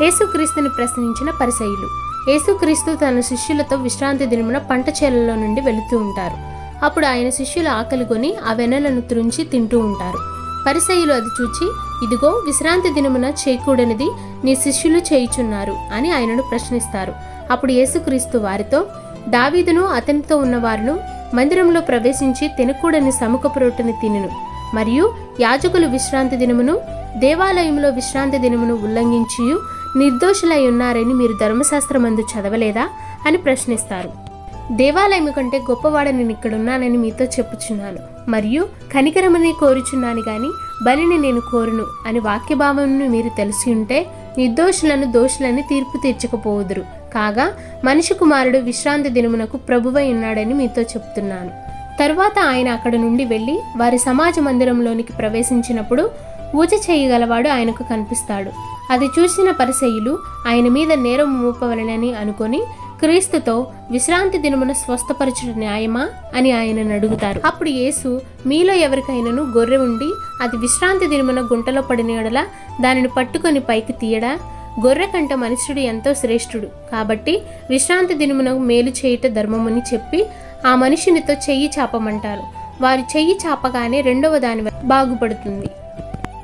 యేసుక్రీస్తుని ప్రశ్నించిన పరిసయులు. యేసుక్రీస్తు తన శిష్యులతో విశ్రాంతి దినమున పంట చేలలో నుండి వెళుతూ ఉంటారు. అప్పుడు ఆయన శిష్యులు ఆకలి కొని ఆ వెనలను తురించి తింటూ ఉంటారు. పరిసయులు అది చూచి ఇదిగో విశ్రాంతి దినమున చేయకూడనిది నీ శిష్యులు చేయుచున్నారు అని ఆయనను ప్రశ్నిస్తారు. అప్పుడు యేసుక్రీస్తు వారితో దావీదును అతనితో ఉన్నవారును మందిరంలో ప్రవేశించి తినకూడని సముఖపు రొట్టెని తినెను. మరియు యాజకులు విశ్రాంతి దినమును దేవాలయంలో విశ్రాంతి దినమును ఉల్లంఘించియు. నిర్దోషులై ఉన్నారని మీరు ధర్మశాస్త్రమందు చదవలేదా? అని ప్రశ్నిస్తారు. దేవాలయము కంటే గొప్పవాడని నేను ఇక్కడున్నానని మీతో చెప్పుచున్నాను. మరియు కనికరమని కోరుచున్నాను గాని బలిని నేను కోరును అని వాక్యభావంను మీరు తెలిసి ఉంటే నిర్దోషులను దోషులని తీర్పు తీర్చకపోవుదురు. కాగా మనిషి కుమారుడు విశ్రాంతి దినమునకు ప్రభువై ఉన్నాడని మీతో చెప్తున్నాను. తరువాత ఆయన అక్కడ నుండి వెళ్ళి వారి సమాజ మందిరంలోనికి ప్రవేశించినప్పుడు ఊచ చేయగలవాడు ఆయనకు కనిపిస్తాడు. అది చూసిన పరిశయులు ఆయన మీద నేరం మోపవలనని అనుకొని క్రీస్తుతో విశ్రాంతి దినమున స్వస్థపరచుట న్యాయమా అని ఆయనను అడుగుతారు. అప్పుడు యేసు మీలో ఎవరికైనాను గొర్రె ఉండి అది విశ్రాంతి దినమున గుంటలో పడిన ఎడలా దానిని పట్టుకొని పైకి తీయడా? గొర్రె కంట మనుష్యుడు ఎంతో శ్రేష్ఠుడు. కాబట్టి విశ్రాంతి దినమున మేలు చేయుట ధర్మమని చెప్పి ఆ మనిషినితో చెయ్యి చాపమంటారు. వారు చెయ్యి చాపగానే రెండవ దాని బాగుపడుతుంది.